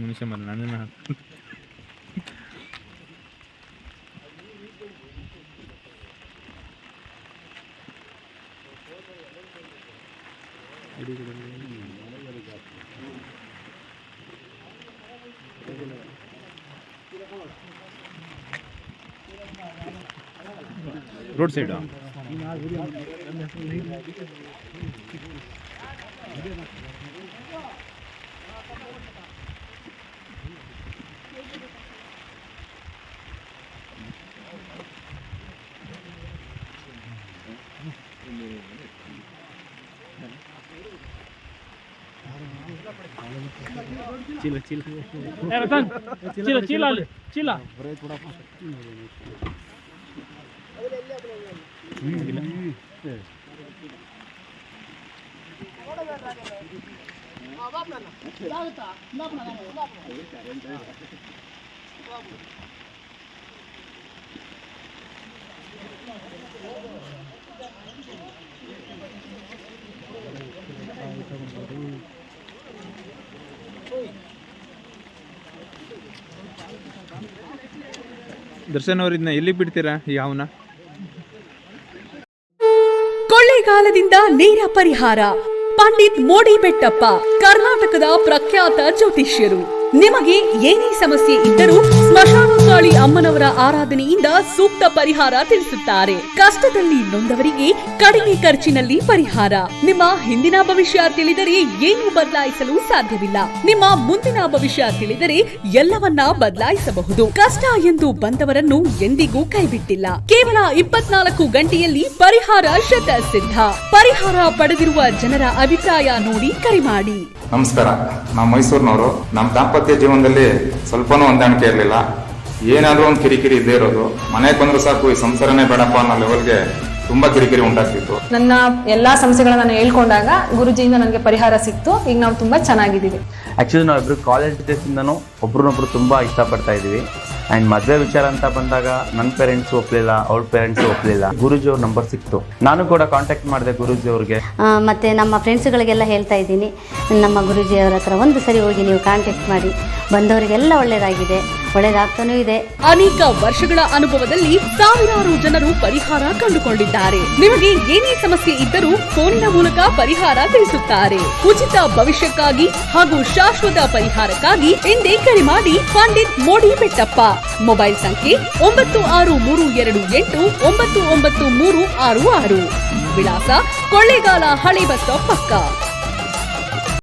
manusia mana nah Thank you. Road side हाँ। ಚೀಲ ಚೀಲ ಚೀಲ ಚೀಲ ಅಲ್ಲಿ ಚೀಲ Darshan ಅವ್ರು ಎಲ್ಲಿ ಬಿಡ್ತೀರಾ ಯಾವನ ಕೊಳ್ಳೆಗಾಲದಿಂದ ನೇರ ಪರಿಹಾರ. ಪಂಡಿತ್ ಮೋಡಿ ಬೆಟ್ಟಪ್ಪ ಕರ್ನಾಟಕದ ಪ್ರಖ್ಯಾತ ಜ್ಯೋತಿಷ್ಯರು. ನಿಮಗೆ ಏನೇ ಸಮಸ್ಯೆ ಇದ್ದರೂ ಸ್ಮಶಾನಕಾಳಿ ಅಮ್ಮನವರ ಆರಾಧನೆಯಿಂದ ಸೂಕ್ತ ಪರಿಹಾರ ತಿಳಿಸುತ್ತಾರೆ. ಕಷ್ಟದಲ್ಲಿ ನೊಂದವರಿಗೆ ಕಡಿಮೆ ಖರ್ಚಿನಲ್ಲಿ ಪರಿಹಾರ. ನಿಮ್ಮ ಹಿಂದಿನ ಭವಿಷ್ಯ ತಿಳಿದರೆ ಏನು ಬದಲಾಯಿಸಲು ಸಾಧ್ಯವಿಲ್ಲ. ನಿಮ್ಮ ಮುಂದಿನ ಭವಿಷ್ಯ ತಿಳಿದರೆ ಎಲ್ಲವನ್ನ ಬದಲಾಯಿಸಬಹುದು. ಕಷ್ಟ ಎಂದು ಬಂದವರನ್ನು ಎಂದಿಗೂ ಕೈಬಿಟ್ಟಿಲ್ಲ. ಕೇವಲ ಇಪ್ಪತ್ನಾಲ್ಕು ಗಂಟೆಯಲ್ಲಿ ಪರಿಹಾರ ಶತ ಸಿದ್ಧ ಪರಿಹಾರ ಪಡೆದಿರುವ ಜನರ ಅಭಿಪ್ರಾಯ ನೋಡಿ ಕರೆ ಮಾಡಿ. ನಮಸ್ಕಾರ. ನಾವು ಮೈಸೂರಿನವರು. ನಮ್ಮ ದಾಂಪತ್ಯ ಜೀವನದಲ್ಲಿ ಸ್ವಲ್ಪನೂ ಹೊಂದಾಣಿಕೆ ಇರಲಿಲ್ಲ. ಏನಾದರೂ ಒಂದು ಕಿರಿಕಿರಿ ಇದ್ದೇ ಇರೋದು. ಮನೆಗೆ ಬಂದರೂ ಸಾಕು ಈ ಸಂಸಾರನೇ ಬೇಡಪ್ಪ ಅನ್ನೋ ಲೆವೆಲ್ಗೆ ತುಂಬಾ ಕಿರಿಕಿರಿ ಉಂಟಾಗ್ತಿತ್ತು. ನನ್ನ ಎಲ್ಲಾ ಸಮಸ್ಯೆಗಳನ್ನ ನಾನು ಹೇಳ್ಕೊಂಡಾಗ ಗುರುಜಿಯಿಂದ ನನಗೆ ಪರಿಹಾರ ಸಿಕ್ತು. ಈಗ ನಾವು ತುಂಬಾ ಚೆನ್ನಾಗಿದ್ದೀವಿ. ಆಕ್ಚುಲಿ ನಾವಿಬ್ರು ಕಾಲೇಜ್ ಡೇಸಿಂದನೂ ಒಬ್ರನ್ನೊಬ್ರು ತುಂಬ ಇಷ್ಟಪಡ್ತಾ ಇದ್ದೀವಿ. ಆ್ಯಂಡ್ ಮದುವೆ ವಿಚಾರ ಅಂತ ಬಂದಾಗ ನನ್ನ ಪೇರೆಂಟ್ಸ್ ಒಪ್ಪಲಿಲ್ಲ ಅವ್ರ ಪೇರೆಂಟ್ಸ್ ಒಪ್ಪಲಿಲ್ಲ ಗುರುಜಿ ಅವ್ರ ನಂಬರ್ ಸಿಕ್ತು. ನಾನು ಕೂಡ ಕಾಂಟ್ಯಾಕ್ಟ್ ಮಾಡಿದೆ ಗುರುಜಿ ಅವ್ರಿಗೆ. ಮತ್ತೆ ನಮ್ಮ ಫ್ರೆಂಡ್ಸ್ಗಳಿಗೆಲ್ಲ ಹೇಳ್ತಾ ಇದ್ದೀನಿ. ನಮ್ಮ ಗುರುಜಿಯವರ ಹತ್ರ ಒಂದು ಸರಿ ಹೋಗಿ ನೀವು ಕಾಂಟ್ಯಾಕ್ಟ್ ಮಾಡಿ. ಬಂದವರಿಗೆಲ್ಲ ಒಳ್ಳೆಯದಾಗಿದೆ ಒಳ್ಳೇದಾಗ್ತಾನೂ ಇದೆ. ಅನೇಕ ವರ್ಷಗಳ ಅನುಭವದಲ್ಲಿ ಸಾವಿರಾರು ಜನರು ಪರಿಹಾರ ಕಂಡುಕೊಂಡಿದ್ದಾರೆ. ನಿಮಗೆ ಏನೇ ಸಮಸ್ಯೆ ಇದ್ದರೂ ಫೋನಿನ ಮೂಲಕ ಪರಿಹಾರ ತಿಳಿಸುತ್ತಾರೆ. ಉಚಿತ ಭವಿಷ್ಯಕ್ಕಾಗಿ ಹಾಗೂ ಶಾಶ್ವತ ಪರಿಹಾರಕ್ಕಾಗಿ ಹಿಂದೆ ಕರೆ ಮಾಡಿ ಪಂಡಿತ್ ಮೋಡಿ ಬೆಟ್ಟಪ್ಪ. ಮೊಬೈಲ್ ಸಂಖ್ಯೆ ಒಂಬತ್ತು ಆರು ಮೂರು ಎರಡು ಎಂಟು ಒಂಬತ್ತು ಒಂಬತ್ತು ಮೂರು ಆರು ಆರು. ವಿಳಾಸ ಕೊಳ್ಳೇಗಾಲ ಹಳೆ ಬಸ್ ಪಕ್ಕ.